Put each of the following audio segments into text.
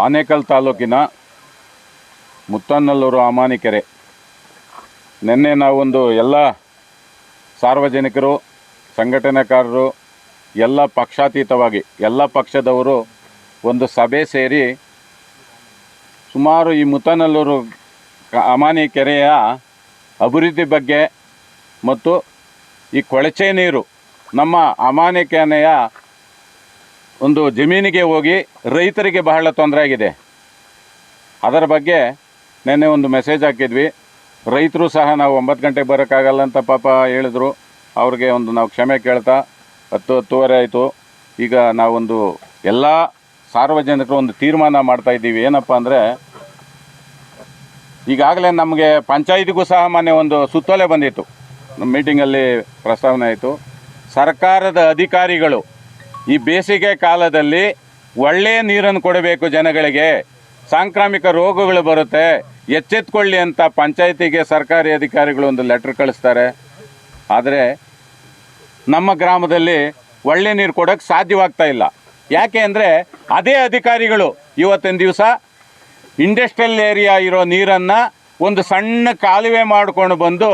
ಆನೇಕಲ್ ತಾಲೂಕಿನ ಮುತ್ತನ್ನಲ್ಲೂರು ಅಮಾನಿಕೆರೆ. ನಿನ್ನೆ ನಾವೊಂದು ಎಲ್ಲ ಸಾರ್ವಜನಿಕರು, ಸಂಘಟನೆಕಾರರು, ಎಲ್ಲ ಪಕ್ಷಾತೀತವಾಗಿ, ಎಲ್ಲ ಪಕ್ಷದವರು ಒಂದು ಸಭೆ ಸೇರಿ ಸುಮಾರು ಈ ಮುತ್ತನಲ್ಲೂರು ಅಮಾನಿ ಕೆರೆಯ ಅಭಿವೃದ್ಧಿ ಬಗ್ಗೆ ಮತ್ತು ಈ ಕೊಳಚೆ ನೀರು ನಮ್ಮ ಅಮಾನಿ ಕೆನೆಯ ಒಂದು ಜಮೀನಿಗೆ ಹೋಗಿ ರೈತರಿಗೆ ಬಹಳ ತೊಂದರೆ ಆಗಿದೆ. ಅದರ ಬಗ್ಗೆ ನೆನ್ನೆ ಒಂದು ಮೆಸೇಜ್ ಹಾಕಿದ್ವಿ. ರೈತರು ಸಹ ನಾವು ಒಂಬತ್ತು ಗಂಟೆಗೆ ಬರೋಕ್ಕಾಗಲ್ಲ ಅಂತ ಪಾಪ ಹೇಳಿದ್ರು. ಅವ್ರಿಗೆ ಒಂದು ನಾವು ಕ್ಷಮೆ ಕೇಳ್ತಾ ಹತ್ತು ಹತ್ತುವರೆ ಆಯಿತು. ಈಗ ನಾವೊಂದು ಎಲ್ಲ ಸಾರ್ವಜನಿಕರು ಒಂದು ತೀರ್ಮಾನ ಮಾಡ್ತಾ ಇದ್ದೀವಿ. ಏನಪ್ಪ ಅಂದರೆ ಈಗಾಗಲೇ ನಮಗೆ ಪಂಚಾಯತಿಗೂ ಸಹ ಮೊನ್ನೆ ಒಂದು ಸುತ್ತೋಲೆ ಬಂದಿತ್ತು. ನಮ್ಮ ಮೀಟಿಂಗಲ್ಲಿ ಪ್ರಸ್ತಾವನೆ ಆಯಿತು. ಸರ್ಕಾರದ ಅಧಿಕಾರಿಗಳು ಈ ಬೇಸಿಗೆ ಕಾಲದಲ್ಲಿ ಒಳ್ಳೆಯ ನೀರನ್ನು ಕೊಡಬೇಕು ಜನಗಳಿಗೆ. ಸಾಂಕ್ರಾಮಿಕ ರೋಗಗಳು ಬರುತ್ತೆ. ಎಚ್ಚೆತ್ಕೊಳ್ಳಿ ಅಂತ ಪಂಚಾಯತಿಗೆ ಸರ್ಕಾರಿ ಅಧಿಕಾರಿಗಳು ಒಂದು ಲೆಟ್ರ್ ಕಳಿಸ್ತಾರೆ. ಆದರೆ ನಮ್ಮ ಗ್ರಾಮದಲ್ಲಿ ಒಳ್ಳೆ ನೀರು ಕೊಡೋಕ್ಕೆ ಸಾಧ್ಯವಾಗ್ತಾ ಇಲ್ಲ. ಯಾಕೆ ಅಂದರೆ ಅದೇ ಅಧಿಕಾರಿಗಳು ಇವತ್ತಿನ ದಿವಸ ಇಂಡಸ್ಟ್ರಿಯಲ್ ಏರಿಯಾ ಇರೋ ನೀರನ್ನು ಒಂದು ಸಣ್ಣ ಕಾಲುವೆ ಮಾಡಿಕೊಂಡು ಬಂದು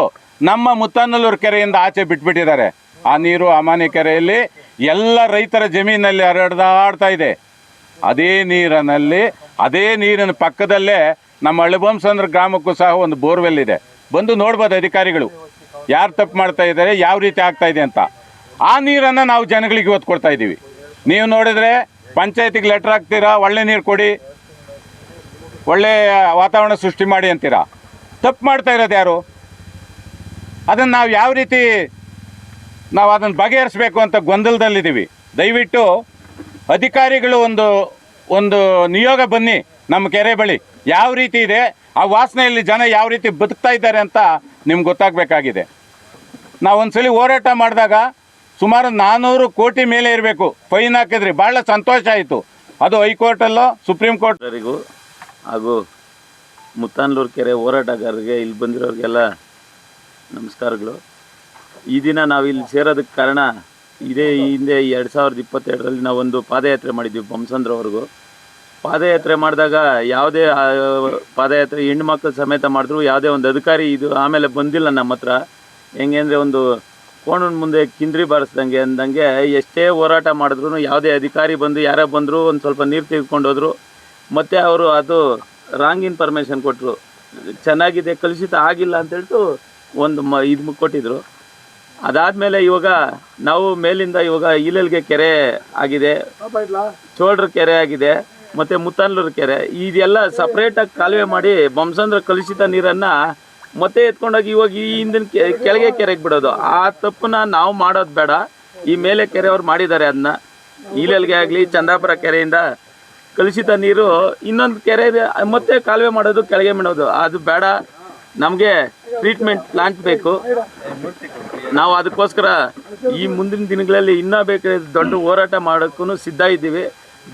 ನಮ್ಮ ಮುತ್ತನಲ್ಲೂರು ಕೆರೆಯಿಂದ ಆಚೆ ಬಿಟ್ಬಿಟ್ಟಿದ್ದಾರೆ. ಆ ನೀರು ಅಮಾನಿ ಕೆರೆಯಲ್ಲಿ ಎಲ್ಲ ರೈತರ ಜಮೀನಲ್ಲಿ ಹರಡ್ದಾಡ್ತಾ ಇದೆ. ಅದೇ ನೀರಿನಲ್ಲಿ, ಅದೇ ನೀರಿನ ಪಕ್ಕದಲ್ಲೇ ನಮ್ಮ ಅಳಬಂಸಂದ್ರ ಗ್ರಾಮಕ್ಕೂ ಸಹ ಒಂದು ಬೋರ್ವೆಲ್ ಇದೆ. ಬಂದು ನೋಡ್ಬೋದು ಅಧಿಕಾರಿಗಳು. ಯಾರು ತಪ್ಪು ಮಾಡ್ತಾ ಇದ್ದಾರೆ ಯಾವ ರೀತಿ ಆಗ್ತಾ ಇದೆ ಅಂತ. ಆ ನೀರನ್ನು ನಾವು ಜನಗಳಿಗೆ ಇವತ್ತು ಕೊಡ್ತಾ ಇದ್ದೀವಿ ನೀವು ನೋಡಿದರೆ ಪಂಚಾಯತಿಗೆ ಲೆಟ್ರ್ ಹಾಕ್ತೀರಾ, ಒಳ್ಳೆ ನೀರು ಕೊಡಿ, ಒಳ್ಳೆ ವಾತಾವರಣ ಸೃಷ್ಟಿ ಮಾಡಿ ಅಂತೀರಾ. ತಪ್ಪು ಮಾಡ್ತಾ ಇರೋದು ಯಾರು? ಅದನ್ನು ನಾವು ಯಾವ ರೀತಿ ನಾವು ಅದನ್ನು ಬಗೆಹರಿಸಬೇಕು ಅಂತ ಗೊಂದಲದಲ್ಲಿದ್ದೀವಿ. ದಯವಿಟ್ಟು ಅಧಿಕಾರಿಗಳು ಒಂದು ಒಂದು ನಿಯೋಗ ಬನ್ನಿ ನಮ್ಮ ಕೆರೆ ಬಳಿ. ಯಾವ ರೀತಿ ಇದೆ, ಆ ವಾಸನೆಯಲ್ಲಿ ಜನ ಯಾವ ರೀತಿ ಬದುಕ್ತಾ ಇದ್ದಾರೆ ಅಂತ ನಿಮ್ಗೆ ಗೊತ್ತಾಗಬೇಕಾಗಿದೆ. ನಾವು ಒಂದ್ಸಲಿ ಹೋರಾಟ ಮಾಡಿದಾಗ ಸುಮಾರು ನಾನ್ನೂರು ಕೋಟಿ ಮೇಲೆ ಇರಬೇಕು. ಫೈನ್ ಹಾಕಿದ್ರಿ ಭಾಳ ಸಂತೋಷ ಆಯಿತು. ಅದು ಹೈಕೋರ್ಟಲ್ಲೋ, ಸುಪ್ರೀಂ ಕೋರ್ಟ್ ಎಲ್ಲರಿಗೂ ಹಾಗೂ ಮುತ್ತಾನ್ಲೂರು ಕೆರೆ ಹೋರಾಟಗಾರರಿಗೆ ಇಲ್ಲಿ ಬಂದಿರೋರಿಗೆಲ್ಲ ನಮಸ್ಕಾರಗಳು. ಈ ದಿನ ನಾವು ಇಲ್ಲಿ ಸೇರೋದಕ್ಕೆ ಕಾರಣ ಇದೇ ಹಿಂದೆ ಎರಡು ಸಾವಿರದ ಇಪ್ಪತ್ತೆರಡರಲ್ಲಿ ನಾವೊಂದು ಪಾದಯಾತ್ರೆ ಮಾಡಿದ್ವಿ ಬೊಮ್ಮಸಂದ್ರವರೆಗೂ ಪಾದಯಾತ್ರೆ ಮಾಡಿದಾಗ ಯಾವುದೇ ಪಾದಯಾತ್ರೆ ಹೆಣ್ಮಕ್ಳು ಸಮೇತ ಮಾಡಿದ್ರು, ಯಾವುದೇ ಒಂದು ಅಧಿಕಾರಿ ಇದು ಆಮೇಲೆ ಬಂದಿಲ್ಲ ನಮ್ಮ ಹತ್ರ. ಹೆಂಗೆ ಅಂದರೆ ಒಂದು ಕೋಣನ ಮುಂದೆ ಕಿಂದ್ರಿ ಬಾರಿಸ್ದಂಗೆ ಅಂದಂಗೆ ಎಷ್ಟೇ ಹೋರಾಟ ಮಾಡಿದ್ರು ಯಾವುದೇ ಅಧಿಕಾರಿ ಬಂದು, ಯಾರೇ ಬಂದರೂ, ಒಂದು ಸ್ವಲ್ಪ ನೀರು ತೆಗೆದುಕೊಂಡು ಹೋದರು. ಮತ್ತು ಅವರು ಅದು ರಾಂಗ್ ಇನ್ಫಾರ್ಮೇಷನ್ ಕೊಟ್ಟರು ಚೆನ್ನಾಗಿದೆ, ಕಲುಷಿತ ಆಗಿಲ್ಲ ಅಂತೇಳ್ತು ಒಂದು ಮ, ಇದು ಕೊಟ್ಟಿದ್ರು. ಅದಾದಮೇಲೆ ಇವಾಗ ನಾವು ಮೇಲಿಂದ ಇವಾಗ ಈಲಲ್ಗೆ ಕೆರೆ ಆಗಿದೆ. ಚೋಳ್ರ ಕೆರೆ ಆಗಿದೆ, ಮತ್ತು ಮುತ್ತಾನ್ಲೂರ್ ಕೆರೆ. ಇದೆಲ್ಲ ಸಪ್ರೇಟಾಗಿ ಕಾಲುವೆ ಮಾಡಿ ಬಂಸಂದ್ರ ಕಲುಷಿತ ನೀರನ್ನು ಮತ್ತೆ ಎತ್ಕೊಂಡೋಗಿ ಇವಾಗ ಈ ಹಿಂದಿನ ಕೆಳಗೆ ಕೆರೆಗೆ ಬಿಡೋದು. ಆ ತಪ್ಪನ್ನ ನಾವು ಮಾಡೋದು ಬೇಡ. ಈ ಮೇಲೆ ಕೆರೆಯವ್ರು ಮಾಡಿದ್ದಾರೆ ಅದನ್ನ ಈಲಲ್ಗೆ ಆಗಲಿ, ಚಂದಾಪುರ ಕೆರೆಯಿಂದ ಕಲುಷಿತ ನೀರು ಇನ್ನೊಂದು ಕೆರೆ ಮತ್ತೆ ಕಾಲುವೆ ಮಾಡೋದು ಕೆಳಗೆ ಬಿಡೋದು ಅದು ಬೇಡ. ನಮಗೆ ಟ್ರೀಟ್ಮೆಂಟ್ ಪ್ಲಾಂಟ್ ಬೇಕು. ನಾವು ಅದಕ್ಕೋಸ್ಕರ ಈ ಮುಂದಿನ ದಿನಗಳಲ್ಲಿ ಇನ್ನೂ ಬೇಕಾದ ದೊಡ್ಡ ಹೋರಾಟ ಮಾಡೋಕ್ಕೂ ಸಿದ್ಧ ಇದ್ದೀವಿ.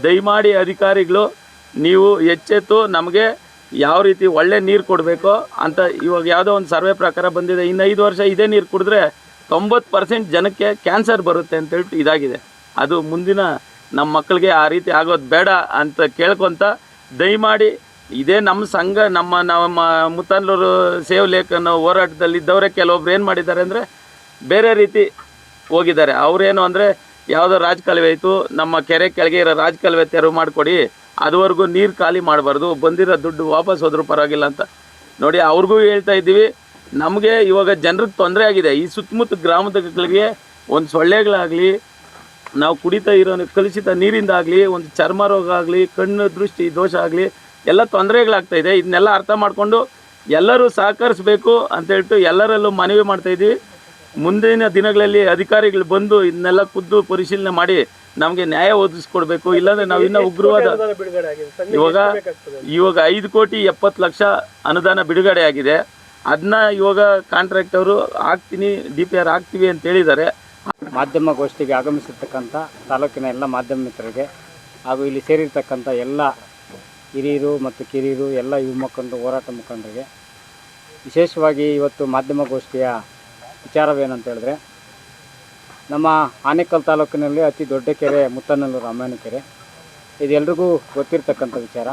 ದಯಮಾಡಿ ಅಧಿಕಾರಿಗಳು, ನೀವು ಎಚ್ಚೆತ್ತು ನಮಗೆ ಯಾವ ರೀತಿ ಒಳ್ಳೆ ನೀರು ಕೊಡಬೇಕು ಅಂತ ಇವಾಗ ಯಾವುದೋ ಒಂದು ಸರ್ವೆ ಪ್ರಕಾರ ಬಂದಿದೆ. ಇನ್ನು ಐದು ವರ್ಷ ಇದೇ ನೀರು ಕುಡಿದ್ರೆ ತೊಂಬತ್ತು ಪರ್ಸೆಂಟ್ ಜನಕ್ಕೆ ಕ್ಯಾನ್ಸರ್ ಬರುತ್ತೆ ಅಂತ ಹೇಳ್ಬಿಟ್ಟು ಇದಾಗಿದೆ. ಅದು ಮುಂದಿನ ನಮ್ಮ ಮಕ್ಕಳಿಗೆ ಆ ರೀತಿ ಆಗೋದು ಬೇಡ ಅಂತ ಕೇಳ್ಕೊತ ದಯಮಾಡಿ ಇದೇ ನಮ್ಮ ಸಂಘ, ನಮ್ಮ ನಮ್ಮ ಮುತ್ತಲ್ಲೂರು ಸೇವ್ ಲೇಖನ ಅನ್ನೋ ಹೋರಾಟದಲ್ಲಿ ಇದ್ದವರೇ ಕೆಲವೊಬ್ರು ಏನು ಮಾಡಿದ್ದಾರೆ ಅಂದರೆ ಬೇರೆ ರೀತಿ ಹೋಗಿದ್ದಾರೆ. ಅವರೇನು ಅಂದರೆ ಯಾವುದೋ ರಾಜಕಾಲುವೆ ಆಯಿತು, ನಮ್ಮ ಕೆರೆ ಕೆಳಗೆ ಇರೋ ರಾಜಕಾಲುವೆ ತೆರವು ಮಾಡಿಕೊಡಿ, ಅದುವರೆಗೂ ನೀರು ಖಾಲಿ ಮಾಡಬಾರ್ದು, ಬಂದಿರೋ ದುಡ್ಡು ವಾಪಸ್ ಹೋದರೂ ಪರವಾಗಿಲ್ಲ ಅಂತ ನೋಡಿ ಅವ್ರಿಗೂ ಹೇಳ್ತಾ ಇದ್ದೀವಿ. ನಮಗೆ ಇವಾಗ ಜನರಿಗೆ ತೊಂದರೆ ಆಗಿದೆ. ಈ ಸುತ್ತಮುತ್ತ ಗ್ರಾಮದಗಳಿಗೆ ಒಂದು ಸೊಳ್ಳೆಗಳಾಗಲಿ, ನಾವು ಕುಡಿತಾ ಇರೋ ಕಲುಷಿತ ನೀರಿಂದಾಗಲಿ, ಒಂದು ಚರ್ಮ ರೋಗ ಆಗಲಿ, ಕಣ್ಣು ದೃಷ್ಟಿ ದೋಷ ಆಗಲಿ ಎಲ್ಲ ತೊಂದರೆಗಳಾಗ್ತಾ ಇದೆ. ಇದನ್ನೆಲ್ಲ ಅರ್ಥ ಮಾಡಿಕೊಂಡು ಎಲ್ಲರೂ ಸಹಕರಿಸಬೇಕು ಅಂತ ಹೇಳ್ಬಿಟ್ಟು ಎಲ್ಲರಲ್ಲೂ ಮನವಿ ಮಾಡ್ತಾ ಇದ್ದೀವಿ. ಮುಂದಿನ ದಿನಗಳಲ್ಲಿ ಅಧಿಕಾರಿಗಳು ಬಂದು ಇದನ್ನೆಲ್ಲ ಖುದ್ದು ಪರಿಶೀಲನೆ ಮಾಡಿ ನಮಗೆ ನ್ಯಾಯ ಒದಗಿಸ್ಕೊಡ್ಬೇಕು. ಇಲ್ಲಾಂದ್ರೆ ನಾವು ಇನ್ನೂ ಉಗ್ರವಾದ ಇವಾಗ ಇವಾಗ ಐದು ಕೋಟಿ ಎಪ್ಪತ್ತು ಲಕ್ಷ ಅನುದಾನ ಬಿಡುಗಡೆ ಆಗಿದೆ. ಅದನ್ನ ಇವಾಗ ಕಾಂಟ್ರಾಕ್ಟ್ ಅವರು ಹಾಕ್ತೀನಿ ಡಿ ಪಿ ಆರ್ ಹಾಕ್ತೀವಿ ಅಂತ ಹೇಳಿದ್ದಾರೆ. ಮಾಧ್ಯಮಗೋಷ್ಠಿಗೆ ಆಗಮಿಸಿರ್ತಕ್ಕಂಥ ತಾಲೂಕಿನ ಎಲ್ಲ ಮಾಧ್ಯಮ ಮಿತ್ರರಿಗೆ ಹಾಗೂ ಇಲ್ಲಿ ಸೇರಿರ್ತಕ್ಕಂಥ ಎಲ್ಲ ಹಿರಿಯರು ಮತ್ತು ಕಿರಿಯರು ಎಲ್ಲ ಯುವ ಮುಖಂಡರು, ಹೋರಾಟ ಮುಖಂಡರಿಗೆ ವಿಶೇಷವಾಗಿ ಇವತ್ತು ಮಾಧ್ಯಮಗೋಷ್ಠಿಯ ವಿಚಾರವೇನಂತ ಹೇಳಿದ್ರೆ ನಮ್ಮ ಆನೇಕಲ್ ತಾಲೂಕಿನಲ್ಲಿ ಅತಿ ದೊಡ್ಡ ಕೆರೆ ಮುತ್ತನಲ್ಲೂರು ರಾಮಾಯಣ ಕೆರೆ. ಇದೆಲ್ಲರಿಗೂ ಗೊತ್ತಿರ್ತಕ್ಕಂಥ ವಿಚಾರ.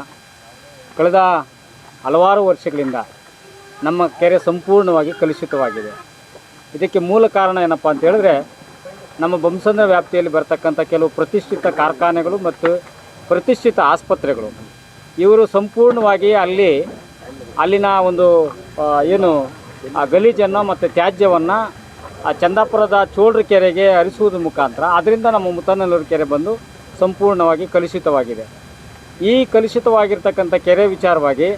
ಕಳೆದ ಹಲವಾರು ವರ್ಷಗಳಿಂದ ನಮ್ಮ ಕೆರೆ ಸಂಪೂರ್ಣವಾಗಿ ಕಲುಷಿತವಾಗಿದೆ. ಇದಕ್ಕೆ ಮೂಲ ಕಾರಣ ಏನಪ್ಪ ಅಂತ ಹೇಳಿದ್ರೆ ನಮ್ಮ ಬೊಮ್ಮಸಂದ್ರ ವ್ಯಾಪ್ತಿಯಲ್ಲಿ ಬರತಕ್ಕಂಥ ಕೆಲವು ಪ್ರತಿಷ್ಠಿತ ಕಾರ್ಖಾನೆಗಳು ಮತ್ತು ಪ್ರತಿಷ್ಠಿತ ಆಸ್ಪತ್ರೆಗಳು. ಇವರು ಸಂಪೂರ್ಣವಾಗಿ ಅಲ್ಲಿ, ಅಲ್ಲಿನ ಒಂದು ಏನು, ಆ ಗಲೀಜನ್ನು ಮತ್ತು ತ್ಯಾಜ್ಯವನ್ನು ಆ ಚಂದಾಪುರದ ಚೋಳ್ರ ಕೆರೆಗೆ ಹರಿಸುವುದ್ರ ಮುಖಾಂತರ ಅದರಿಂದ ನಮ್ಮ ಮುತ್ತನಲ್ಲೂರು ಕೆರೆ ಬಂದು ಸಂಪೂರ್ಣವಾಗಿ ಕಲುಷಿತವಾಗಿದೆ. ಈ ಕಲುಷಿತವಾಗಿರ್ತಕ್ಕಂಥ ಕೆರೆ ವಿಚಾರವಾಗಿ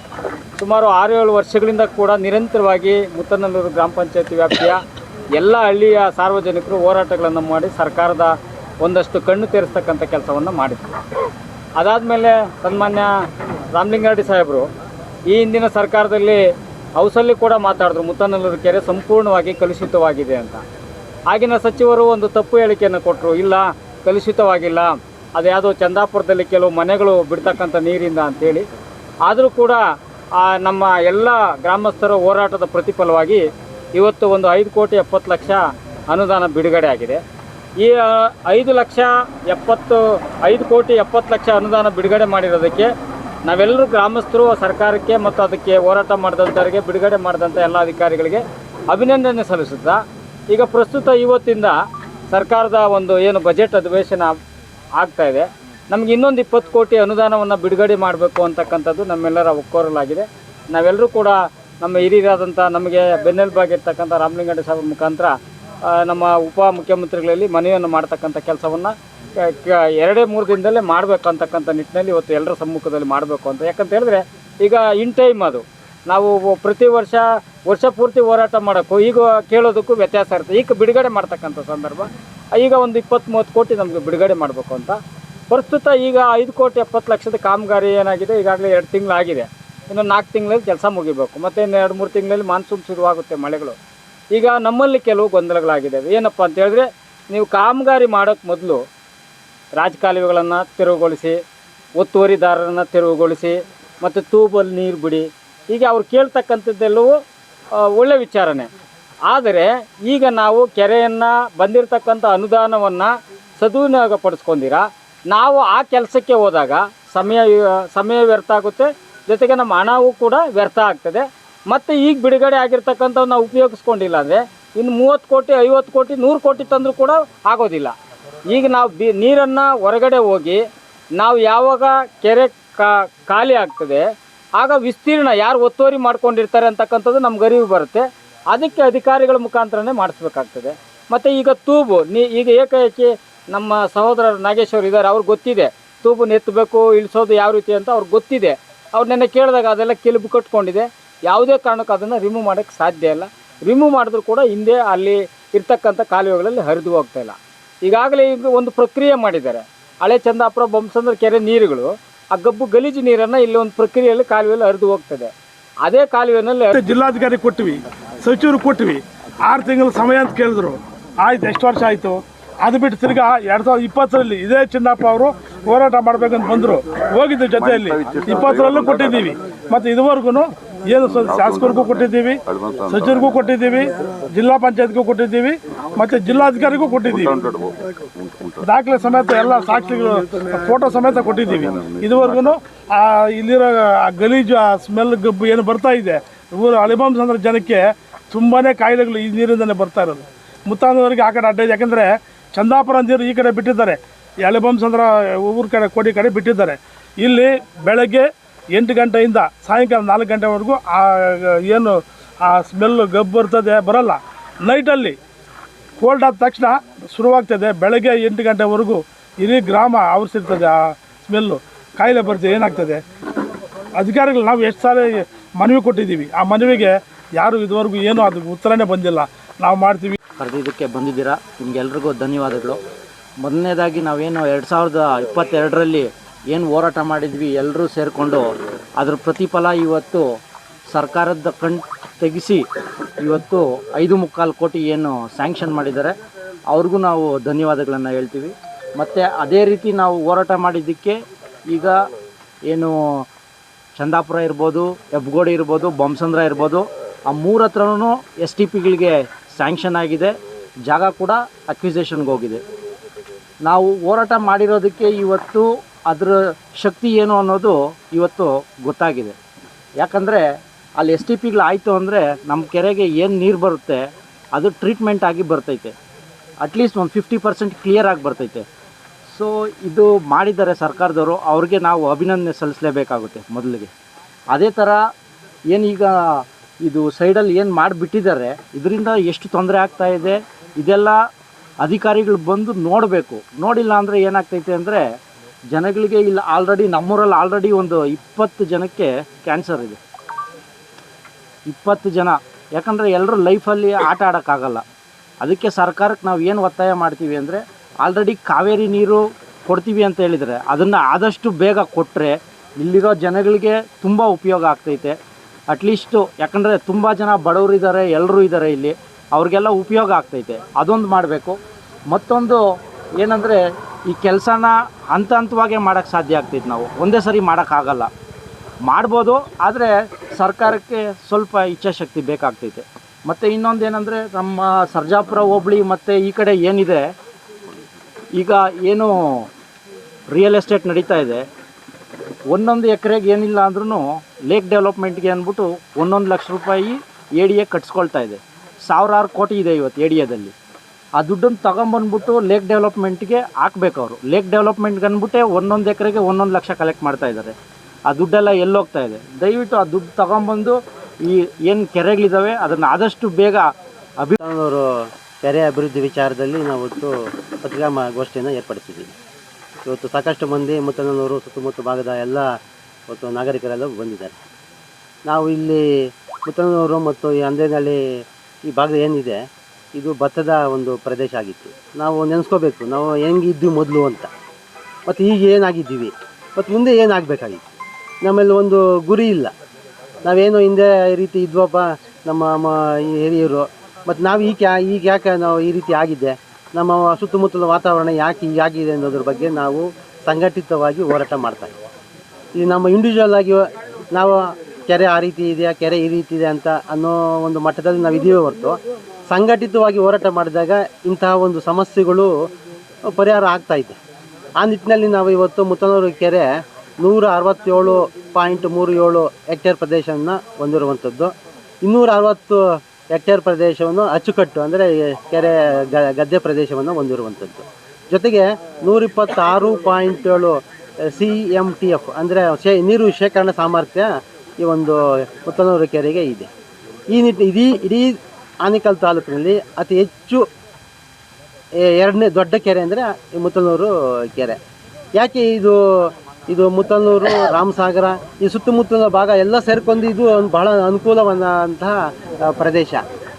ಸುಮಾರು ಆರು ಏಳು ವರ್ಷಗಳಿಂದ ಕೂಡ ನಿರಂತರವಾಗಿ ಮುತ್ತನಲ್ಲೂರು ಗ್ರಾಮ ಪಂಚಾಯತಿ ವ್ಯಾಪ್ತಿಯ ಎಲ್ಲ ಹಳ್ಳಿಯ ಸಾರ್ವಜನಿಕರು ಹೋರಾಟಗಳನ್ನು ಮಾಡಿ ಸರ್ಕಾರದ ಒಂದಷ್ಟು ಕಣ್ಣು ತೆರೆಸ್ತಕ್ಕಂಥ ಕೆಲಸವನ್ನು ಮಾಡಿದ್ರು. ಅದಾದಮೇಲೆ ಸನ್ಮಾನ್ಯ ರಾಮಲಿಂಗಾರೆಡ್ಡಿ ಸಾಹೇಬರು ಈ ಹಿಂದಿನ ಸರ್ಕಾರದಲ್ಲಿ ಹೌಸಲ್ಲಿ ಕೂಡ ಮಾತಾಡಿದ್ರು ಮುತ್ತನಲ್ಲೂರು ಕೆರೆ ಸಂಪೂರ್ಣವಾಗಿ ಕಲುಷಿತವಾಗಿದೆ ಅಂತ. ಆಗಿನ ಸಚಿವರು ಒಂದು ತಪ್ಪು ಹೇಳಿಕೆಯನ್ನು ಕೊಟ್ಟರು ಇಲ್ಲ, ಕಲುಷಿತವಾಗಿಲ್ಲ, ಅದು ಯಾವುದೋ ಚಂದಾಪುರದಲ್ಲಿ ಕೆಲವು ಮನೆಗಳು ಬಿಡ್ತಕ್ಕಂಥ ನೀರಿಂದ ಅಂಥೇಳಿ ಆದರೂ ಕೂಡ ನಮ್ಮ ಎಲ್ಲ ಗ್ರಾಮಸ್ಥರ ಹೋರಾಟದ ಪ್ರತಿಫಲವಾಗಿ ಇವತ್ತು ಒಂದು ಐದು ಕೋಟಿ ಎಪ್ಪತ್ತು ಲಕ್ಷ ಅನುದಾನ ಬಿಡುಗಡೆ ಆಗಿದೆ. ಈ ಐದು ಲಕ್ಷ ಎಪ್ಪತ್ತು, ಐದು ಕೋಟಿ ಎಪ್ಪತ್ತು ಲಕ್ಷ ಅನುದಾನ ಬಿಡುಗಡೆ ಮಾಡಿರೋದಕ್ಕೆ ನಾವೆಲ್ಲರೂ ಗ್ರಾಮಸ್ಥರು, ಸರ್ಕಾರಕ್ಕೆ ಮತ್ತು ಅದಕ್ಕೆ ಹೋರಾಟ ಮಾಡಿದಂಥವರಿಗೆ, ಬಿಡುಗಡೆ ಮಾಡಿದಂಥ ಎಲ್ಲ ಅಧಿಕಾರಿಗಳಿಗೆ ಅಭಿನಂದನೆ ಸಲ್ಲಿಸುತ್ತಾ, ಈಗ ಪ್ರಸ್ತುತ ಇವತ್ತಿಂದ ಸರ್ಕಾರದ ಒಂದು ಏನು ಬಜೆಟ್ ಅಧಿವೇಶನ ಆಗ್ತಾ ಇದೆ. ನಮಗೆ ಇನ್ನೊಂದು ಇಪ್ಪತ್ತು ಕೋಟಿ ಅನುದಾನವನ್ನು ಬಿಡುಗಡೆ ಮಾಡಬೇಕು ಅಂತಕ್ಕಂಥದ್ದು ನಮ್ಮೆಲ್ಲರ ಒಕ್ಕೋರಲಾಗಿದೆ. ನಾವೆಲ್ಲರೂ ಕೂಡ ನಮ್ಮ ಹಿರಿಯರಾದಂಥ ನಮಗೆ ಬೆನ್ನೆಲುಬಾಗಿರ್ತಕ್ಕಂಥ ರಾಮಲಿಂಗಡ್ಡ ಸಾಹೇಬ್ ಮುಖಾಂತರ ನಮ್ಮ ಉಪ ಮುಖ್ಯಮಂತ್ರಿಗಳಲ್ಲಿ ಮನವಿಯನ್ನು ಮಾಡ್ತಕ್ಕಂಥ ಕೆಲಸವನ್ನು ಎರಡೇ ಮೂರು ದಿನದಲ್ಲೇ ಮಾಡಬೇಕು ಅಂತಕ್ಕಂಥ ನಿಟ್ಟಿನಲ್ಲಿ ಇವತ್ತು ಎಲ್ಲರ ಸಮ್ಮುಖದಲ್ಲಿ ಮಾಡಬೇಕು ಅಂತ. ಯಾಕಂತ ಹೇಳಿದ್ರೆ, ಈಗ ಇನ್ ಟೈಮ್ ಅದು. ನಾವು ಪ್ರತಿ ವರ್ಷ ವರ್ಷ ಪೂರ್ತಿ ಹೋರಾಟ ಮಾಡೋಕ್ಕೂ, ಈಗ ಕೇಳೋದಕ್ಕೂ ವ್ಯತ್ಯಾಸ ಇರುತ್ತೆ. ಈಗ ಬಿಡುಗಡೆ ಮಾಡ್ತಕ್ಕಂಥ ಸಂದರ್ಭ, ಈಗ ಒಂದು ಇಪ್ಪತ್ತು ಮೂವತ್ತು ಕೋಟಿ ನಮಗೆ ಬಿಡುಗಡೆ ಮಾಡಬೇಕು ಅಂತ. ಪ್ರಸ್ತುತ ಈಗ ಐದು ಕೋಟಿ ಎಪ್ಪತ್ತು ಲಕ್ಷದ ಕಾಮಗಾರಿ ಏನಾಗಿದೆ, ಈಗಾಗಲೇ ಎರಡು ತಿಂಗಳಾಗಿದೆ. ಇನ್ನು ನಾಲ್ಕು ತಿಂಗಳಲ್ಲಿ ಕೆಲಸ ಮುಗಿಬೇಕು. ಮತ್ತು ಇನ್ನು ಎರಡು ಮೂರು ತಿಂಗಳಲ್ಲಿ ಮಾನ್ಸೂನ್ ಶುರುವಾಗುತ್ತೆ ಮಳೆಗಳು. ಈಗ ನಮ್ಮಲ್ಲಿ ಕೆಲವು ಗೊಂದಲಗಳಾಗಿದ್ದಾವೆ. ಏನಪ್ಪ ಅಂತ ಹೇಳಿದ್ರೆ, ನೀವು ಕಾಮಗಾರಿ ಮಾಡೋಕ್ಕೆ ಮೊದಲು ರಾಜಕಾಲುವೆಗಳನ್ನು ತೆರವುಗೊಳಿಸಿ, ಒತ್ತುವರಿದಾರರನ್ನು ತೆರವುಗೊಳಿಸಿ, ಮತ್ತು ತೂಬಲ್ಲಿ ನೀರು ಬಿಡಿ. ಹೀಗೆ ಅವ್ರು ಕೇಳ್ತಕ್ಕಂಥದ್ದೆಲ್ಲವೂ ಒಳ್ಳೆಯ ಒಳ್ಳೆ ವಿಚಾರನೆ. ಆದರೆ ಈಗ ನಾವು ಕೆರೆಯನ್ನು, ಬಂದಿರತಕ್ಕಂಥ ಅನುದಾನವನ್ನು ಸದುವಿನಿಯೋಗಪಡಿಸ್ಕೊಂಡಿರ ನಾವು ಆ ಕೆಲಸಕ್ಕೆ ಹೋದಾಗ ಸಮಯ ಸಮಯ ವ್ಯರ್ಥ ಆಗುತ್ತೆ. ಜೊತೆಗೆ ನಮ್ಮ ಹಣವೂ ಕೂಡ ವ್ಯರ್ಥ ಆಗ್ತದೆ. ಮತ್ತು ಈಗ ಬಿಡುಗಡೆ ಆಗಿರ್ತಕ್ಕಂಥವು ನಾವು ಉಪಯೋಗಿಸ್ಕೊಂಡಿಲ್ಲ ಅಂದರೆ ಇನ್ನು ಮೂವತ್ತು ಕೋಟಿ, ಐವತ್ತು ಕೋಟಿ, ನೂರು ಕೋಟಿ ತಂದರೂ ಕೂಡ ಆಗೋದಿಲ್ಲ. ಈಗ ನಾವು ಬಿ, ನೀರನ್ನು ಹೊರಗಡೆ ಹೋಗಿ ನಾವು ಯಾವಾಗ ಕೆರೆ ಖಾಲಿ ಆಗ್ತದೆ, ಆಗ ವಿಸ್ತೀರ್ಣ ಯಾರು ಒತ್ತುವರಿ ಮಾಡ್ಕೊಂಡಿರ್ತಾರೆ ಅಂತಕ್ಕಂಥದ್ದು ನಮ್ಗೆ ಅರಿವು ಬರುತ್ತೆ. ಅದಕ್ಕೆ ಅಧಿಕಾರಿಗಳ ಮುಖಾಂತರನೇ ಮಾಡಿಸ್ಬೇಕಾಗ್ತದೆ. ಮತ್ತು ಈಗ ತೂಬು, ನೀ, ಈಗ ಏಕಾಏಕಿ ನಮ್ಮ ಸಹೋದರ ನಾಗೇಶ್ವರ್ ಇದ್ದಾರೆ ಅವ್ರಿಗೆ ಗೊತ್ತಿದೆ. ತೂಬು ನೆತ್ತಬೇಕು ಇಳಿಸೋದು ಯಾವ ರೀತಿ ಅಂತ ಅವ್ರಿಗೆ ಗೊತ್ತಿದೆ. ಅವ್ರು ನೆನ್ನೆ ಕೇಳಿದಾಗ ಅದೆಲ್ಲ ಕಿಲುಬು ಕಟ್ಕೊಂಡಿದೆ. ಯಾವುದೇ ಕಾರಣಕ್ಕೂ ಅದನ್ನು ರಿಮೂವ್ ಮಾಡೋಕ್ಕೆ ಸಾಧ್ಯ ಇಲ್ಲ. ರಿಮೂವ್ ಮಾಡಿದ್ರು ಕೂಡ ಹಿಂದೆ ಅಲ್ಲಿ ಇರ್ತಕ್ಕಂಥ ಕಾಲುವೆಗಳಲ್ಲಿ ಹರಿದು ಹೋಗ್ತಾ ಇಲ್ಲ. ಈಗಾಗಲೇ ಈಗ ಒಂದು ಪ್ರಕ್ರಿಯೆ ಮಾಡಿದ್ದಾರೆ. ಹಳೆ ಚಂದಾಪುರ ಬೊಮ್ಮಸಂದ್ರ ಕೆರೆ ನೀರುಗಳು, ಆ ಗಬ್ಬು ಗಲೀಜು ನೀರನ್ನು ಇಲ್ಲಿ ಒಂದು ಪ್ರಕ್ರಿಯೆಯಲ್ಲಿ ಕಾಲುವೆಯಲ್ಲಿ ಹರಿದು ಹೋಗ್ತದೆ. ಅದೇ ಕಾಲುವೆನಲ್ಲಿ ಜಿಲ್ಲಾಧಿಕಾರಿ ಕೊಟ್ವಿ, ಸಚಿವರು ಕೊಟ್ವಿ, ಆರು ತಿಂಗಳ ಸಮಯ ಅಂತ ಕೇಳಿದ್ರು. ಆಯ್ತು, ಎಷ್ಟು ವರ್ಷ ಆಯಿತು? ಅದು ಬಿಟ್ಟು ತಿರ್ಗಾ ಎರಡು ಸಾವಿರದ ಇಪ್ಪತ್ತರಲ್ಲಿ ಇದೇ ಚಿನ್ನಪ್ಪ ಅವರು ಹೋರಾಟ ಮಾಡ್ಬೇಕಂತ ಬಂದರು. ಹೋಗಿದ್ದು ಜೊತೆಯಲ್ಲಿ ಇಪ್ಪತ್ತರಲ್ಲೂ ಕೊಟ್ಟಿದ್ದೀವಿ. ಮತ್ತು ಇದುವರೆಗೂ ಏನು ಶಾಸಕರಿಗೂ ಕೊಟ್ಟಿದ್ದೀವಿ, ಸಚಿವರಿಗೂ ಕೊಟ್ಟಿದ್ದೀವಿ, ಜಿಲ್ಲಾ ಪಂಚಾಯತ್ಗೂ ಕೊಟ್ಟಿದ್ದೀವಿ, ಮತ್ತು ಜಿಲ್ಲಾಧಿಕಾರಿಗೂ ಕೊಟ್ಟಿದ್ದೀವಿ. ದಾಖಲೆ ಸಮೇತ ಎಲ್ಲ ಸಾಕ್ಷಿಗಳು ಫೋಟೋ ಸಮೇತ ಕೊಟ್ಟಿದ್ದೀವಿ. ಇದುವರೆಗೂ ಇಲ್ಲಿರೋ ಆ ಗಲೀಜು, ಆ ಸ್ಮೆಲ್ ಗಬ್ಬು ಏನು ಬರ್ತಾ ಇದೆ. ಊರು ಅಲಿಬಾಮ್ ಅಂದ್ರೆ ಜನಕ್ಕೆ ತುಂಬಾ ಕಾಯಿಲೆಗಳು ಈ ನೀರಿಂದಲೇ ಬರ್ತಾ ಇರೋದು. ಮುತ್ತಾಂದವರಿಗೆ ಆ ಕಡೆ ಅಡ್ಡ ಇದೆ. ಯಾಕಂದರೆ ಚಂದಾಪುರ ನೀರು ಈ ಕಡೆ ಬಿಟ್ಟಿದ್ದಾರೆ. ಈ ಅಂದ್ರೆ ಊರ ಕಡೆ, ಕೋಡಿ ಕಡೆ ಬಿಟ್ಟಿದ್ದಾರೆ. ಇಲ್ಲಿ ಬೆಳಗ್ಗೆ ಎಂಟು ಗಂಟೆಯಿಂದ ಸಾಯಂಕಾಲ ನಾಲ್ಕು ಗಂಟೆವರೆಗೂ ಆ, ಏನು, ಆ ಸ್ಮೆಲ್ಲು ಗಬ್ಬು ಬರ್ತದೆ ಬರೋಲ್ಲ. ನೈಟಲ್ಲಿ ಕೋಲ್ಡ್ ಆದ ತಕ್ಷಣ ಶುರುವಾಗ್ತದೆ. ಬೆಳಗ್ಗೆ ಎಂಟು ಗಂಟೆವರೆಗೂ ಇಡೀ ಗ್ರಾಮ ಆವರಿಸಿರ್ತದೆ ಆ ಸ್ಮೆಲ್ಲು ಕಾಯಿಲೆ ಬರ್ತದೆ ಏನಾಗ್ತದೆ? ಅಧಿಕಾರಿಗಳು ನಾವು ಎಷ್ಟು ಸಾರಿ ಮನವಿ ಕೊಟ್ಟಿದ್ದೀವಿ. ಆ ಮನವಿಗೆ ಯಾರು ಇದುವರೆಗೂ ಏನೂ ಅದು ಉತ್ತರನೇ ಬಂದಿಲ್ಲ. ನಾವು ಮಾಡ್ತೀವಿ. ಕರೆದಿದ್ದಕ್ಕೆ ಬಂದಿದ್ದೀರಾ? ನಿಮಗೆಲ್ರಿಗೂ ಧನ್ಯವಾದಗಳು. ಮೊದಲನೇದಾಗಿ ನಾವೇನು ಎರಡು ಸಾವಿರದ ಇಪ್ಪತ್ತೆರಡರಲ್ಲಿ ಏನು ಹೋರಾಟ ಮಾಡಿದ್ವಿ ಎಲ್ಲರೂ ಸೇರಿಕೊಂಡು, ಅದ್ರ ಪ್ರತಿಫಲ ಇವತ್ತು ಸರ್ಕಾರದ ಕಣ್ ತೆಗೆಸಿ ಇವತ್ತು ಐದು ಮುಕ್ಕಾಲು ಕೋಟಿ ಏನು ಸ್ಯಾಂಕ್ಷನ್ ಮಾಡಿದ್ದಾರೆ. ಅವ್ರಿಗೂ ನಾವು ಧನ್ಯವಾದಗಳನ್ನು ಹೇಳ್ತೀವಿ. ಮತ್ತು ಅದೇ ರೀತಿ ನಾವು ಹೋರಾಟ ಮಾಡಿದ್ದಕ್ಕೆ ಈಗ ಏನು ಚಂದಾಪುರ ಇರ್ಬೋದು, ಹೆಬ್ಗೋಡಿ ಇರ್ಬೋದು, ಬೊಮ್ಸಂದ್ರ ಇರ್ಬೋದು, ಆ ಮೂರ ಹತ್ರನೂ ಎಸ್ ಟಿ ಪಿಗಳಿಗೆ ಸ್ಯಾಂಕ್ಷನ್ ಆಗಿದೆ. ಜಾಗ ಕೂಡ ಅಕ್ವಿಸೇಷನ್ಗೆ ಹೋಗಿದೆ. ನಾವು ಹೋರಾಟ ಮಾಡಿರೋದಕ್ಕೆ ಇವತ್ತು ಅದರ ಶಕ್ತಿ ಏನು ಅನ್ನೋದು ಇವತ್ತು ಗೊತ್ತಾಗಿದೆ. ಯಾಕಂದರೆ ಅಲ್ಲಿ ಎಸ್ ಟಿ ಪಿಗಳು ಆಯಿತು ಅಂದರೆ ನಮ್ಮ ಕೆರೆಗೆ ಏನು ನೀರು ಬರುತ್ತೆ, ಅದು ಟ್ರೀಟ್ಮೆಂಟ್ ಆಗಿ ಬರ್ತೈತೆ. ಅಟ್ಲೀಸ್ಟ್ ಒಂದು ಫಿಫ್ಟಿ ಪರ್ಸೆಂಟ್ ಕ್ಲಿಯರ್ ಆಗಿ ಬರ್ತೈತೆ. ಸೊ ಇದು ಮಾಡಿದ್ದಾರೆ ಸರ್ಕಾರದವರು, ಅವ್ರಿಗೆ ನಾವು ಅಭಿನಂದನೆ ಸಲ್ಲಿಸಲೇಬೇಕಾಗುತ್ತೆ ಮೊದಲಿಗೆ. ಅದೇ ಥರ ಏನೀಗ ಇದು ಸೈಡಲ್ಲಿ ಏನು ಮಾಡಿಬಿಟ್ಟಿದ್ದಾರೆ, ಇದರಿಂದ ಎಷ್ಟು ತೊಂದರೆ ಆಗ್ತಾ ಇದೆ, ಇದೆಲ್ಲ ಅಧಿಕಾರಿಗಳು ಬಂದು ನೋಡಬೇಕು. ನೋಡಿಲ್ಲ ಅಂದರೆ ಏನಾಗ್ತೈತೆ ಅಂದರೆ ಜನಗಳಿಗೆ ಇಲ್ಲಿ ಆಲ್ರೆಡಿ ನಮ್ಮೂರಲ್ಲಿ ಆಲ್ರೆಡಿ ಒಂದು ಇಪ್ಪತ್ತು ಜನಕ್ಕೆ ಕ್ಯಾನ್ಸರ್ ಇದೆ. ಇಪ್ಪತ್ತು ಜನ. ಯಾಕಂದರೆ ಎಲ್ಲರೂ ಲೈಫಲ್ಲಿ ಆಟ ಆಡೋಕ್ಕಾಗಲ್ಲ. ಅದಕ್ಕೆ ಸರ್ಕಾರಕ್ಕೆ ನಾವು ಏನು ಒತ್ತಾಯ ಮಾಡ್ತೀವಿ ಅಂದರೆ ಆಲ್ರೆಡಿ ಕಾವೇರಿ ನೀರು ಕೊಡ್ತೀವಿ ಅಂತ ಹೇಳಿದರೆ, ಅದನ್ನು ಆದಷ್ಟು ಬೇಗ ಕೊಟ್ಟರೆ ಇಲ್ಲಿರೋ ಜನಗಳಿಗೆ ತುಂಬ ಉಪಯೋಗ ಆಗ್ತೈತೆ. ಅಟ್ಲೀಸ್ಟು ಯಾಕಂದರೆ ತುಂಬ ಜನ ಬಡವರಿದ್ದಾರೆ ಎಲ್ಲರೂ ಇದ್ದಾರೆ ಇಲ್ಲಿ, ಅವ್ರಿಗೆಲ್ಲ ಉಪಯೋಗ ಆಗ್ತೈತೆ. ಅದೊಂದು ಮಾಡಬೇಕು. ಮತ್ತೊಂದು ಏನಂದರೆ ಈ ಕೆಲಸನ ಹಂತ ಹಂತವಾಗೇ ಮಾಡೋಕ್ಕೆ ಸಾಧ್ಯ ಆಗ್ತೈತೆ ನಾವು. ಒಂದೇ ಸರಿ ಮಾಡೋಕ್ಕಾಗಲ್ಲ ಮಾಡ್ಬೋದು, ಆದರೆ ಸರ್ಕಾರಕ್ಕೆ ಸ್ವಲ್ಪ ಇಚ್ಛಾಶಕ್ತಿ ಬೇಕಾಗ್ತೈತೆ. ಮತ್ತು ಇನ್ನೊಂದು ಏನಂದರೆ ನಮ್ಮ ಸರ್ಜಾಪುರ ಹೋಬಳಿ ಮತ್ತು ಈ ಕಡೆ ಏನಿದೆ, ಈಗ ಏನು ರಿಯಲ್ ಎಸ್ಟೇಟ್ ನಡೀತಾ ಇದೆ. ಒಂದೊಂದು ಎಕರೆಗೆ ಏನಿಲ್ಲ ಅಂದ್ರೂ ಲೇಕ್ ಡೆವಲಪ್ಮೆಂಟ್ಗೆ ಅಂದ್ಬಿಟ್ಟು ಒಂದೊಂದು ಲಕ್ಷ ರೂಪಾಯಿ ಎ ಡಿ ಕಟ್ಸ್ಕೊಳ್ತಾ ಇದೆ. ಸಾವಿರಾರು ಕೋಟಿ ಇದೆ ಇವತ್ತು ಎ ಡಿ ಆ ದುಡ್ಡನ್ನು ತಗೊಂಬಂದ್ಬಿಟ್ಟು ಲೇಕ್ ಡೆವಲಪ್ಮೆಂಟ್ಗೆ ಹಾಕ್ಬೇಕು ಅವರು. ಲೇಕ್ ಡೆವಲಪ್ಮೆಂಟ್ಗೆ ಅಂದ್ಬಿಟ್ಟೆ ಒಂದೊಂದು ಎಕರೆಗೆ ಒಂದೊಂದು ಲಕ್ಷ ಕಲೆಕ್ಟ್ ಮಾಡ್ತಾ ಇದ್ದಾರೆ. ಆ ದುಡ್ಡೆಲ್ಲ ಎಲ್ಲೋಗ್ತಾ ಇದೆ? ದಯವಿಟ್ಟು ಆ ದುಡ್ಡು ತಗೊಂಬಂದು ಈ ಏನು ಕೆರೆಗಳಿದ್ದಾವೆ ಅದನ್ನು ಆದಷ್ಟು ಬೇಗ ಅಭಿ ಕೆರೆ ಅಭಿವೃದ್ಧಿ ವಿಚಾರದಲ್ಲಿ ನಾವು ಇವತ್ತು ಪತ್ರಿಕಾಗೋಷ್ಠಿಯನ್ನು ಏರ್ಪಡಿಸಿದ್ದೀವಿ. ಇವತ್ತು ಸಾಕಷ್ಟು ಮಂದಿ ಮುತ್ತನೂರು, ಸುತ್ತಮುತ್ತ ಭಾಗದ ಎಲ್ಲ ಇವತ್ತು ನಾಗರಿಕರೆಲ್ಲ ಬಂದಿದ್ದಾರೆ. ನಾವು ಇಲ್ಲಿ ಮುತ್ತನೂರು ಮತ್ತು ಈ ಅಂದೇನಹಳ್ಳಿ ಈ ಭಾಗದ ಏನಿದೆ ಇದು ಭತ್ತದ ಒಂದು ಪ್ರದೇಶ ಆಗಿತ್ತು. ನಾವು ನೆನೆಸ್ಕೋಬೇಕು, ನಾವು ಹೆಂಗಿದ್ದು ಮೊದಲು ಅಂತ. ಮತ್ತು ಈಗ ಏನಾಗಿದ್ದೀವಿ? ಮತ್ತು ಮುಂದೆ ಏನಾಗಬೇಕಾಗಿತ್ತು? ನಮ್ಮಲ್ಲಿ ಒಂದು ಗುರಿ ಇಲ್ಲ. ನಾವೇನು ಹಿಂದೆ ಈ ರೀತಿ ಇದ್ವಪ್ಪ, ನಮ್ಮ ಹಿರಿಯರು. ಮತ್ತು ನಾವು ಈಗ ಈಗ ಯಾಕೆ ನಾವು ಈ ರೀತಿ ಆಗಿದೆ ನಮ್ಮ ಸುತ್ತಮುತ್ತಲ ವಾತಾವರಣ ಯಾಕೆ ಹೀಗಾಗಿದೆ ಅನ್ನೋದ್ರ ಬಗ್ಗೆ ನಾವು ಸಂಘಟಿತವಾಗಿ ಹೋರಾಟ ಮಾಡ್ತಾ ಇದ್ದೀವಿ ಈ ನಮ್ಮ ಇಂಡಿವಿಜುವಲ್ ಆಗಿ ನಾವು ಕೆರೆ ಆ ರೀತಿ ಇದೆಯಾ, ಕೆರೆ ಈ ರೀತಿ ಇದೆ ಅಂತ ಅನ್ನೋ ಒಂದು ಮಟ್ಟದಲ್ಲಿ ನಾವು ಇದೀವಿ ಹೊರತು ಸಂಘಟಿತವಾಗಿ ಹೋರಾಟ ಮಾಡಿದಾಗ ಇಂತಹ ಒಂದು ಸಮಸ್ಯೆಗಳು ಪರಿಹಾರ ಆಗ್ತಾ ಇದೆ. ಆ ನಿಟ್ಟಿನಲ್ಲಿ ನಾವು ಇವತ್ತು ಮುತ್ತನೂರು ಕೆರೆ ನೂರ ಅರವತ್ತೇಳು ಪಾಯಿಂಟ್ ಮೂರು ಏಳು ಹೆಕ್ಟೇರ್ ಪ್ರದೇಶವನ್ನು ಹೊಂದಿರುವಂಥದ್ದು. ಇನ್ನೂರ ಅರವತ್ತು ಹೆಕ್ಟೇರ್ ಪ್ರದೇಶವನ್ನು ಅಚ್ಚುಕಟ್ಟು ಅಂದರೆ ಕೆರೆ ಗದ್ದೆ ಪ್ರದೇಶವನ್ನು ಹೊಂದಿರುವಂಥದ್ದು. ಜೊತೆಗೆ ನೂರಿಪ್ಪತ್ತಾರು ಪಾಯಿಂಟ್ ಏಳು ಸಿ ಎಂ ಟಿ ಎಫ್ ಅಂದರೆ ಶೇ, ನೀರು ಶೇಖರಣಾ ಸಾಮರ್ಥ್ಯ ಈ ಒಂದು ಮುತ್ತನೂರು ಕೆರೆಗೆ ಇದೆ. ಈ ನಿಟ್ಟು, ಇಡೀ ಇಡೀ ಆನೇಕಲ್ ತಾಲೂಕಿನಲ್ಲಿ ಅತಿ ಹೆಚ್ಚು ಎರಡನೇ ದೊಡ್ಡ ಕೆರೆ ಅಂದರೆ ಈ ಮುತ್ತನೂರು ಕೆರೆ. ಯಾಕೆ ಇದು ಇದು ಮುತ್ತನೂರು ರಾಮಸಾಗರ, ಈ ಸುತ್ತಮುತ್ತಲ ಭಾಗ ಎಲ್ಲ ಸೇರ್ಕೊಂಡು ಇದು ಒಂದು ಬಹಳ ಅನುಕೂಲವಾದಂತಹ ಪ್ರದೇಶ.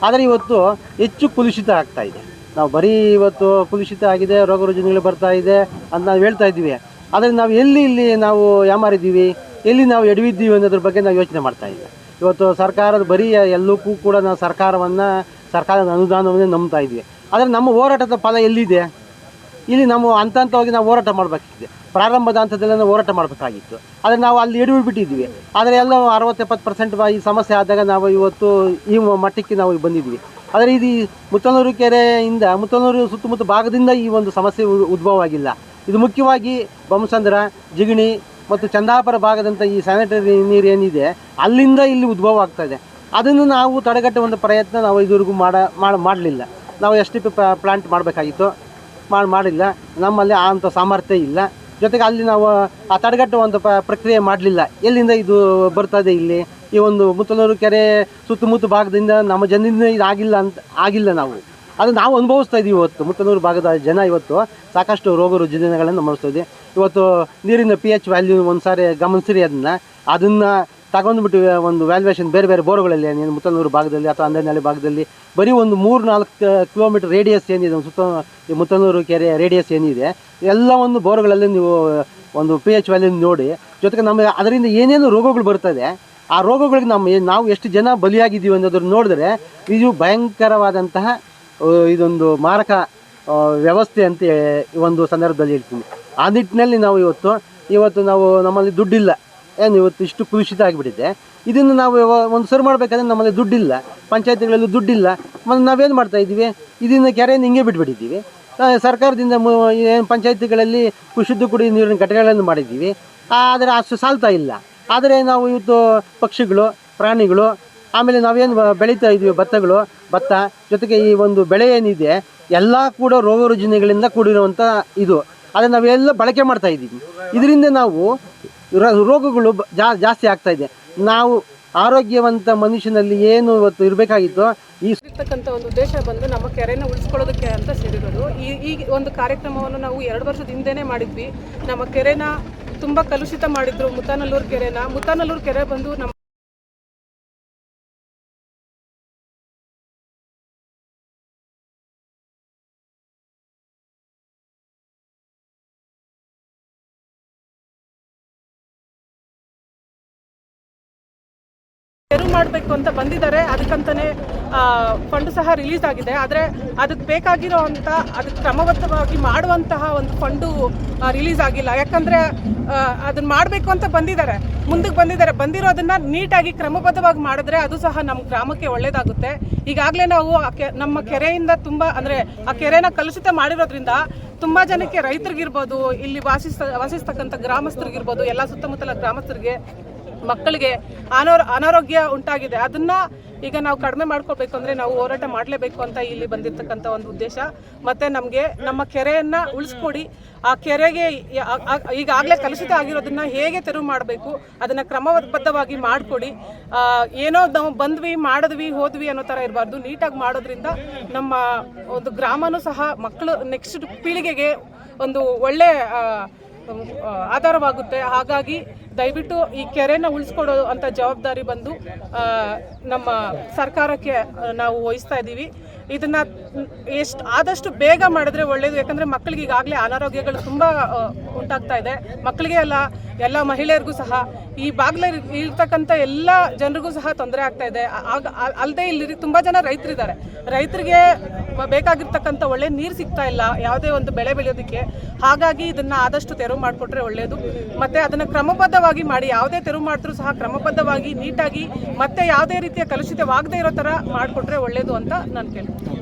ಆದರೆ ಇವತ್ತು ಹೆಚ್ಚು ಕುಲುಷಿತ ಆಗ್ತಾ ಇದೆ. ನಾವು ಬರೀ ಇವತ್ತು ಕುಲುಷಿತ ಆಗಿದೆ ರೋಗ ರುಜಿನಗಳು ಬರ್ತಾ ಇದೆ ಅಂತ ನಾವು ಹೇಳ್ತಾ ಇದ್ದೀವಿ. ಆದರೆ ನಾವು ಎಲ್ಲಿ ಇಲ್ಲಿ ನಾವು ಯಾಮಾರಿದ್ದೀವಿ, ಎಲ್ಲಿ ನಾವು ಎಡವಿದ್ದೀವಿ ಅನ್ನೋದ್ರ ಬಗ್ಗೆ ನಾವು ಯೋಚನೆ ಮಾಡ್ತಾ ಇದ್ದೀವಿ. ಇವತ್ತು ಸರ್ಕಾರದ ಬರೀ ಎಲ್ಲಕ್ಕೂ ಕೂಡ ನಾವು ಸರ್ಕಾರವನ್ನು, ಸರ್ಕಾರದ ಅನುದಾನವನ್ನೇ ನಂಬ್ತಾ ಇದ್ವಿ. ಆದರೆ ನಮ್ಮ ಹೋರಾಟದ ಫಲ ಎಲ್ಲಿದೆ? ಇಲ್ಲಿ ನಾವು ಹಂತ ಹಂತವಾಗಿ ನಾವು ಹೋರಾಟ ಮಾಡಬೇಕಿದೆ. ಪ್ರಾರಂಭದ ಹಂತದಲ್ಲಿ ನಾವು ಹೋರಾಟ ಮಾಡಬೇಕಾಗಿತ್ತು. ಆದರೆ ನಾವು ಅಲ್ಲಿ ಎಡವಿ ಬಿಟ್ಟಿದ್ವಿ. ಆದರೆ ಎಲ್ಲ ಅರವತ್ತು ಎಪ್ಪತ್ತು ಪರ್ಸೆಂಟ್ ಈ ಸಮಸ್ಯೆ ಆದಾಗ ನಾವು ಇವತ್ತು ಈ ಮಟ್ಟಕ್ಕೆ ನಾವು ಬಂದಿದ್ವಿ. ಆದರೆ ಇದು ಮುತ್ತನೂರು ಕೆರೆಯಿಂದ, ಮುತ್ತನೂರು ಸುತ್ತಮುತ್ತ ಭಾಗದಿಂದ ಈ ಒಂದು ಸಮಸ್ಯೆ ಉದ್ಭವ ಆಗಿಲ್ಲ ಇದು ಮುಖ್ಯವಾಗಿ ಬೊಮ್ಮಸಂದ್ರ ಜಿಗಣಿ ಮತ್ತು ಚಂದಾಪುರ ಭಾಗದಂಥ ಈ ಸ್ಯಾನಿಟರಿ ನೀರು ಏನಿದೆ, ಅಲ್ಲಿಂದ ಇಲ್ಲಿ ಉದ್ಭವ ಆಗ್ತಾ ಇದೆ ಅದನ್ನು ನಾವು ತಡೆಗಟ್ಟುವ ಒಂದು ಪ್ರಯತ್ನ ನಾವು ಇದುವರೆಗೂ ಮಾಡ ಮಾಡಲಿಲ್ಲ. ನಾವು ಎಸ್ ಟಿ ಪಿ ಪ್ಲಾಂಟ್ ಮಾಡಬೇಕಾಗಿತ್ತು. ಮಾಡಿ ಮಾಡಿಲ್ಲ. ನಮ್ಮಲ್ಲಿ ಅಂಥ ಸಾಮರ್ಥ್ಯ ಇಲ್ಲ. ಜೊತೆಗೆ ಅಲ್ಲಿ ನಾವು, ಆ ತಡೆಗಟ್ಟುವಂಥ ಪ, ಪ್ರಕ್ರಿಯೆ ಮಾಡಲಿಲ್ಲ. ಎಲ್ಲಿಂದ ಇದು ಬರ್ತದೆ ಇಲ್ಲಿ? ಈ ಒಂದು ಮುತ್ತಲೂರು ಕೆರೆ ಸುತ್ತಮುತ್ತ ಭಾಗದಿಂದ ನಮ್ಮ ಜನರಿಂದ ಇದು ಆಗಿಲ್ಲ ಅಂತ, ಆಗಿಲ್ಲ ನಾವು. ಅದು ನಾವು ಅನುಭವಿಸ್ತಾ ಇದ್ದೀವಿ ಇವತ್ತು. ಮುತ್ತನೂರು ಭಾಗದ ಜನ ಇವತ್ತು ಸಾಕಷ್ಟು ರೋಗ ರುಜಿನಗಳನ್ನು ಇದ್ದೀವಿ ಇವತ್ತು ನೀರಿನ ಪಿ ಎಚ್ ವ್ಯಾಲ್ಯೂ ಒಂದು ಸಾರಿ ಗಮನಿಸಿರಿ ಅದನ್ನು. ಅದನ್ನು ತಗೊಂಡ್ಬಿಟ್ಟು ಒಂದು ವ್ಯಾಲ್ಯೂಯೇಷನ್ ಬೇರೆ ಬೇರೆ ಬೋರ್ಗಳಲ್ಲಿ ಏನೇನು ಮುತ್ತನೂರು ಭಾಗದಲ್ಲಿ ಅಥವಾ ಅಂದನಹಳ್ಳಿ ಭಾಗದಲ್ಲಿ ಬರೀ ಒಂದು ಮೂರು ನಾಲ್ಕು ಕಿಲೋಮೀಟರ್ ರೇಡಿಯಸ್ ಏನಿದೆ, ಒಂದು ಸುತ್ತ ಮುತ್ತನೂರು ಕೆರೆ ರೇಡಿಯಸ್ ಏನಿದೆ ಎಲ್ಲ ಒಂದು ಬೋರ್ಗಳಲ್ಲಿ ನೀವು ಒಂದು ಪಿ ಎಚ್ ವ್ಯಾಲ್ಯೂ ನೋಡಿ. ಜೊತೆಗೆ ನಮಗೆ ಅದರಿಂದ ಏನೇನು ರೋಗಗಳು ಬರ್ತದೆ ಆ ರೋಗಗಳಿಗೆ ನಮ್ಮ ನಾವು ಎಷ್ಟು ಜನ ಬಲಿಯಾಗಿದ್ದೀವಿ ಅನ್ನೋದನ್ನು ನೋಡಿದ್ರೆ ಇದು ಭಯಂಕರವಾದಂತಹ ಇದೊಂದು ಮಾರಕ ವ್ಯವಸ್ಥೆ ಅಂತ ಈ ಒಂದು ಸಂದರ್ಭದಲ್ಲಿ ಹೇಳ್ತೀನಿ. ಆ ನಿಟ್ಟಿನಲ್ಲಿ ನಾವು ಇವತ್ತು ಇವತ್ತು ನಾವು ನಮ್ಮಲ್ಲಿ ದುಡ್ಡಿಲ್ಲ. ಏನು ಇವತ್ತು ಇಷ್ಟು ಕುಲುಷಿತ ಆಗಿಬಿಟ್ಟಿದೆ. ಇದನ್ನು ನಾವು ಒಂದು ಸರಿ ಮಾಡಬೇಕಾದ್ರೆ ನಮ್ಮಲ್ಲಿ ದುಡ್ಡಿಲ್ಲ. ಪಂಚಾಯತ್ಗಳಲ್ಲೂ ದುಡ್ಡಿಲ್ಲ. ಮತ್ತು ನಾವೇನು ಮಾಡ್ತಾ ಇದ್ದೀವಿ? ಇದನ್ನು ಕೆರೆಯನ್ನು ಹಿಂಗೆ ಬಿಟ್ಬಿಟ್ಟಿದ್ದೀವಿ. ಸರ್ಕಾರದಿಂದ ಏನು ಪಂಚಾಯತಿಗಳಲ್ಲಿ ಶುದ್ಧ ಕುಡಿಯುವ ನೀರಿನ ಘಟಕಗಳನ್ನು ಮಾಡಿದ್ದೀವಿ. ಆದರೆ ಅಷ್ಟು ಸಾಲ್ತಾ ಇಲ್ಲ. ಆದರೆ ನಾವು ಇವತ್ತು ಪಕ್ಷಿಗಳು, ಪ್ರಾಣಿಗಳು ಆಮೇಲೆ ನಾವೇನು ಬೆಳೀತಾ ಇದ್ದೀವಿ ಭತ್ತಗಳು, ಭತ್ತ, ಜೊತೆಗೆ ಈ ಒಂದು ಬೆಳೆ ಏನಿದೆ, ಎಲ್ಲ ಕೂಡ ರೋಗ ರುಜಿನಗಳಿಂದ ಕೂಡಿರುವಂಥ ಇದು. ಅದನ್ನು ನಾವೆಲ್ಲ ಬಳಕೆ ಮಾಡ್ತಾ ಇದ್ದೀವಿ. ಇದರಿಂದ ನಾವು ರೋಗಗಳು ಜಾಸ್ತಿ ಆಗ್ತಾ ಇದೆ. ನಾವು ಆರೋಗ್ಯವಂತ ಮನುಷ್ಯನಲ್ಲಿ ಏನು ಇವತ್ತು ಇರಬೇಕಾಗಿತ್ತು, ಈ ಇರ್ತಕ್ಕಂಥ ಒಂದು ಉದ್ದೇಶ ಬಂದು ನಮ್ಮ ಕೆರೆನ ಉಳಿಸ್ಕೊಳ್ಳೋದಕ್ಕೆ ಅಂತ ಸೇರಿರೋದು. ಈ ಈ ಒಂದು ಕಾರ್ಯಕ್ರಮವನ್ನು ನಾವು ಎರಡು ವರ್ಷದ ಹಿಂದೆನೇ ಮಾಡಿದ್ವಿ. ನಮ್ಮ ಕೆರೆನ ತುಂಬ ಕಲುಷಿತ ಮಾಡಿದ್ರು. ಮುತ್ತಾನಲ್ಲೂರು ಕೆರೆನ. ಮುತ್ತಾನಲ್ಲೂರು ಕೆರೆ ಬಂದು ನಮ್ಮ ಮಾಡಬೇಕು ಅಂತ ಬಂದಿದ್ದಾರೆ. ಅದಕ್ಕಂತಲೇ ಫಂಡ್ ಸಹ ರಿಲೀಸ್ ಆಗಿದೆ. ಆದರೆ ಅದಕ್ಕೆ ಬೇಕಾಗಿರೋ ಅಂತ ಅದಕ್ಕೆ ಕ್ರಮಬದ್ಧವಾಗಿ ಮಾಡುವಂತಹ ಒಂದು ಫಂಡು ರಿಲೀಸ್ ಆಗಿಲ್ಲ. ಯಾಕಂದರೆ ಅದನ್ನು ಮಾಡಬೇಕು ಅಂತ ಬಂದಿದ್ದಾರೆ. ಮುಂದಕ್ಕೆ ಬಂದಿದ್ದಾರೆ. ಬಂದಿರೋದನ್ನ ನೀಟಾಗಿ ಕ್ರಮಬದ್ಧವಾಗಿ ಮಾಡಿದ್ರೆ ಅದು ಸಹ ನಮ್ಮ ಗ್ರಾಮಕ್ಕೆ ಒಳ್ಳೆಯದಾಗುತ್ತೆ ಈಗಾಗಲೇ ನಾವು ನಮ್ಮ ಕೆರೆಯಿಂದ ತುಂಬ, ಅಂದರೆ ಆ ಕೆರೆನ ಕಲುಷಿತ ಮಾಡಿರೋದ್ರಿಂದ ತುಂಬ ಜನಕ್ಕೆ ರೈತರಿಗಿರ್ಬೋದು, ಇಲ್ಲಿ ವಾಸಿಸ್ತ, ವಾಸಿಸ್ತಕ್ಕಂಥ ಗ್ರಾಮಸ್ಥರಿಗಿರ್ಬೋದು, ಎಲ್ಲ ಸುತ್ತಮುತ್ತಲ ಗ್ರಾಮಸ್ಥರಿಗೆ ಮಕ್ಕಳಿಗೆ ಅನಾರೋ ಅನಾರೋಗ್ಯ ಉಂಟಾಗಿದೆ. ಅದನ್ನ ಈಗ ನಾವು ಕಡಿಮೆ ಮಾಡ್ಕೋಬೇಕು ಅಂದ್ರೆ ನಾವು ಹೋರಾಟ ಮಾಡಲೇಬೇಕು ಅಂತ ಇಲ್ಲಿ ಬಂದಿರತಕ್ಕಂಥ ಒಂದು ಉದ್ದೇಶ. ಮತ್ತೆ ನಮಗೆ ನಮ್ಮ ಕೆರೆಯನ್ನ ಉಳಿಸ್ಕೊಡಿ. ಆ ಕೆರೆಗೆ ಈಗಾಗಲೇ ಕಲುಷಿತ ಆಗಿರೋದನ್ನ ಹೇಗೆ ತೆರವು ಮಾಡಬೇಕು, ಅದನ್ನ ಕ್ರಮಬದ್ಧವಾಗಿ ಮಾಡಿಕೊಡಿ. ಏನೋ ನಾವು ಬಂದ್ವಿ, ಮಾಡಿದ್ವಿ, ಹೋದ್ವಿ ಅನ್ನೋ ಥರ ಇರಬಾರ್ದು. ನೀಟಾಗಿ ಮಾಡೋದ್ರಿಂದ ನಮ್ಮ ಒಂದು ಗ್ರಾಮನೂ ಸಹ ಮಕ್ಕಳು ನೆಕ್ಸ್ಟ್ ಪೀಳಿಗೆಗೆ ಒಂದು ಒಳ್ಳೆ ಆಧಾರವಾಗುತ್ತೆ. ಹಾಗಾಗಿ ದಯವಿಟ್ಟು ಈ ಕೆರೆನ ಉಳಿಸ್ಕೊಡೋ ಅಂತ ಜವಾಬ್ದಾರಿ ಬಂದು ನಮ್ಮ ಸರ್ಕಾರಕ್ಕೆ ನಾವು ವಹಿಸ್ತಾ ಇದ್ದೀವಿ ಇದನ್ನ ಎಷ್ಟು, ಆದಷ್ಟು ಬೇಗ ಮಾಡಿದ್ರೆ ಒಳ್ಳೇದು. ಯಾಕಂದ್ರೆ ಮಕ್ಕಳಿಗೆ ಈಗಾಗಲೇ ಅನಾರೋಗ್ಯಗಳು ತುಂಬಾ ಉಂಟಾಗ್ತಾ ಇದೆ. ಮಕ್ಕಳಿಗೆ ಅಲ್ಲ ಎಲ್ಲ ಮಹಿಳೆಯರಿಗೂ ಸಹ, ಈ ಬಾಗ್ಲ ಇರ್ತಕ್ಕಂಥ ಎಲ್ಲ ಜನರಿಗೂ ಸಹ ತೊಂದರೆ ಆಗ್ತಾ ಇದೆ. ಆಗ ಅಲ್ಲದೆ ಇಲ್ಲಿ ತುಂಬಾ ಜನ ರೈತರಿದ್ದಾರೆ. ರೈತರಿಗೆ ಬೇಕಾಗಿರ್ತಕ್ಕಂಥ ಒಳ್ಳೆ ನೀರು ಸಿಗ್ತಾ ಇಲ್ಲ, ಯಾವುದೇ ಒಂದು ಬೆಳೆ ಬೆಳೆಯೋದಕ್ಕೆ. ಹಾಗಾಗಿ ಇದನ್ನು ಆದಷ್ಟು ತೆರವು ಮಾಡಿಕೊಟ್ರೆ ಒಳ್ಳೆಯದು ಮತ್ತೆ ಅದನ್ನ ಕ್ರಮಬದ್ಧವಾಗಿ ಮಾಡಿ, ಯಾವುದೇ ತೆರವು ಮಾಡಿದ್ರೂ ಸಹ ಕ್ರಮಬದ್ಧವಾಗಿ, ನೀಟಾಗಿ ಮತ್ತೆ ಯಾವುದೇ ರೀತಿಯ ಕಲುಷಿತವಾಗದೇ ಇರೋ ಥರ ಮಾಡಿಕೊಟ್ರೆ ಒಳ್ಳೆಯದು ಅಂತ ನಾನು ಕೇಳ್ತೀನಿ.